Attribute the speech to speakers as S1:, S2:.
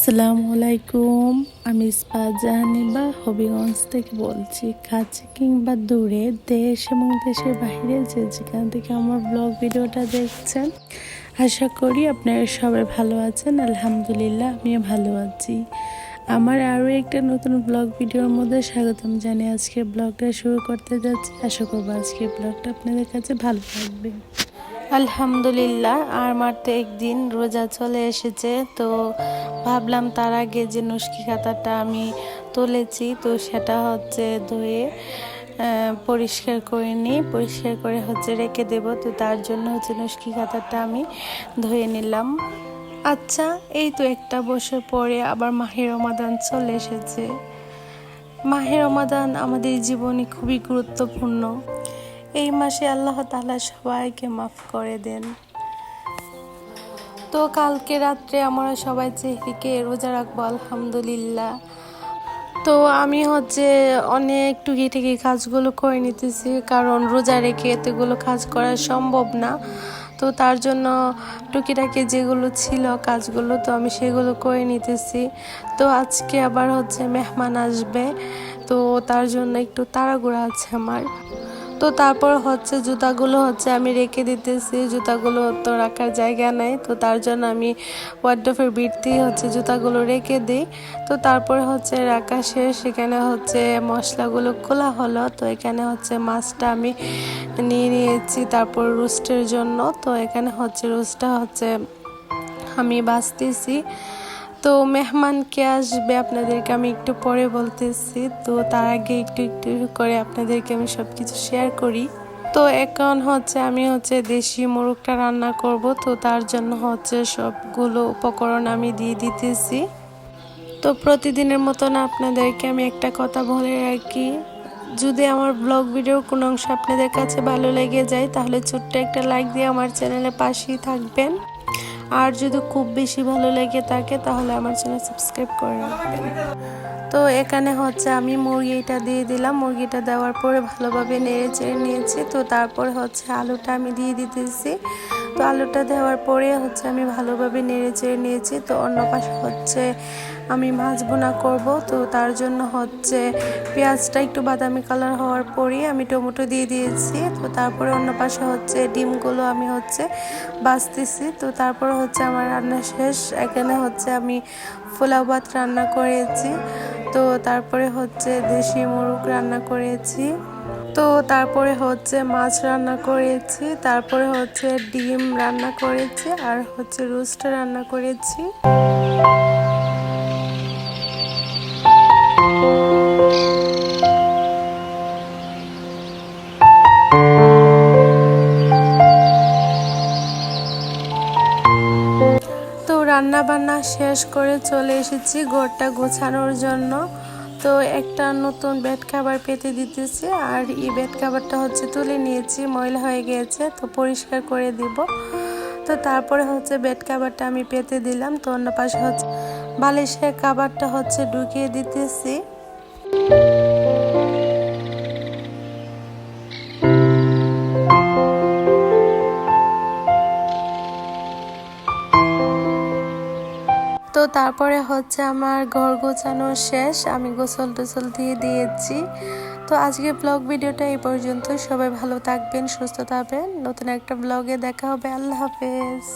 S1: আসসালামু আলাইকুম। আমি ইস্পা জাহানিবা হবিগঞ্জ থেকে বলছি, কাছে কিংবা দূরে দেশ এবং দেশের বাইরে যে যেখান থেকে আমার ব্লগ ভিডিওটা দেখছেন, আশা করি আপনারা সবাই ভালো আছেন, আলহামদুলিল্লাহ আমিও ভালো আছি। আমার আরও একটা নতুন ব্লগ ভিডিওর মধ্যে স্বাগতম জানিয়ে আজকে ব্লগটা শুরু করতে যাচ্ছি। আশা করব আজকে ব্লগটা আপনাদের কাছে ভালো লাগবে। আলহামদুলিল্লাহ, আর মারতে একদিন রোজা চলে এসেছে, তো ভাবলাম তার আগে যে নুস্কি খাতাটা আমি তুলেছি, তো সেটা হচ্ছে ধুয়ে পরিষ্কার করে নিই, পরিষ্কার করে হচ্ছে রেখে দেব, তো তার জন্য হচ্ছে নুস্কি খাতাটা আমি ধুয়ে নিলাম। আচ্ছা এই তো একটা বছর পরে আবার মাহের রমাদান চলে এসেছে। মাহের রমাদান আমাদের জীবনে খুবই গুরুত্বপূর্ণ। এই মাসে আল্লাহ তাআলা সবাইকে মাফ করে দেন। তো কালকে রাত্রে আমরা সবাই চেহারিকে রোজা রাখব, আলহামদুলিল্লাহ। তো আমি হচ্ছে অনেক টুকি টুকি কাজগুলো করে নিতেছি, কারণ রোজা রেখে এতগুলো কাজ করা সম্ভব না। তো তার জন্য টুকিটাকি যেগুলো ছিল কাজগুলো তো আমি সেগুলো করে নিতেছি। তো আজকে আবার হচ্ছে মেহমান আসবে, তো তার জন্য একটু তাড়াগুড়া আছে আমার। তো তারপর হচ্ছে জুতাগুলো হচ্ছে আমি রেখে দিতেছি, জুতাগুলো তো রাখার জায়গা নাই, তো তার জন্য আমি ওয়ার্ডফের বিটতেই হচ্ছে জুতাগুলো রেখে দিই। তো তারপরে হচ্ছে রাখা শেষ সেখানে হচ্ছে মশলাগুলো খোলা হলো, তো এখানে হচ্ছে মাছটা আমি নিয়ে নিয়েছি তারপর রোস্টের জন্য, তো এখানে হচ্ছে রোস্টটা হচ্ছে আমি বাছতেছি তো মেহমান কে আসবে আপনাদেরকে আমি একটু পরে বলতেছি। তো তার আগে একটু একটু করে আপনাদেরকে আমি সব কিছু শেয়ার করি। তো এখন হচ্ছে আমি হচ্ছে দেশি মোরগটা রান্না করব। তো তার জন্য হচ্ছে সবগুলো উপকরণ আমি দিয়ে দিতেছি। তো প্রতিদিনের মতন আপনাদেরকে আমি একটা কথা বলে রাখি। যদি আমার ব্লগ ভিডিওর কোনো অংশ আপনাদের কাছে ভালো লেগে যায়, তাহলে ছোট্ট একটা লাইক দিয়ে আমার চ্যানেলে পাশেই থাকবেন। আর যদি খুব বেশি ভালো লেগে থাকে তাহলে আমার চ্যানেল সাবস্ক্রাইব করে রাখবেন। তো এখানে হচ্ছে আমি মুরগিটা দিয়ে দিলাম। মুরগিটা দেওয়ার পরে ভালোভাবে নেড়ে চেড়ে নিয়েছি। তো তারপরে হচ্ছে আলুটা আমি দিয়ে দিতেছি। তো আলুটা দেওয়ার পরে হচ্ছে আমি ভালোভাবে নেড়ে চেড়ে নিয়েছি। তো অন্য পাশে হচ্ছে আমি মাছ বোনা করব। তো তার জন্য হচ্ছে পেঁয়াজটা একটু বাদামি কালার হওয়ার পরেই আমি টমেটো দিয়ে দিয়েছি। তো তারপরে অন্য পাশে হচ্ছে ডিমগুলো আমি হচ্ছে বাছতেছি তো তারপরে হচ্ছে আমার রান্না শেষ। এখানে হচ্ছে আমি পোলাও ভাত রান্না করেছি। তো তারপরে হচ্ছে দেশি মুরগ রান্না করেছি। তো তারপরে হচ্ছে মাছ রান্না করেছি, তারপরে হচ্ছে ডিম রান্না করেছি, আর হচ্ছে রোস্ট রান্না করেছি। রান্না বান্না শেষ করে চলে এসেছি ঘরটা গোছানোর জন্য। তো একটা নতুন বেড খাবার পেতে দিতেছি আর এই বেড খাবারটা হচ্ছে তুলে নিয়েছি, ময়লা হয়ে গিয়েছে তো পরিষ্কার করে দিব। তো তারপরে হচ্ছে বেড খাবারটা আমি পেতে দিলাম, তো অন্য পাশে হচ্ছে বালিশের খাবারটা হচ্ছে ঢুকিয়ে দিতেছি। তো তারপরে হচ্ছে আমার ঘর গোছানো শেষ, আমি গোসল টোসল দিয়ে দিয়েছি। তো আজকে ব্লগ ভিডিওটা এই পর্যন্ত সবাই ভালো থাকবেন, সুস্থ থাকবেন। নতুন একটা ব্লগে দেখা হবে। আল্লাহ হাফেজ।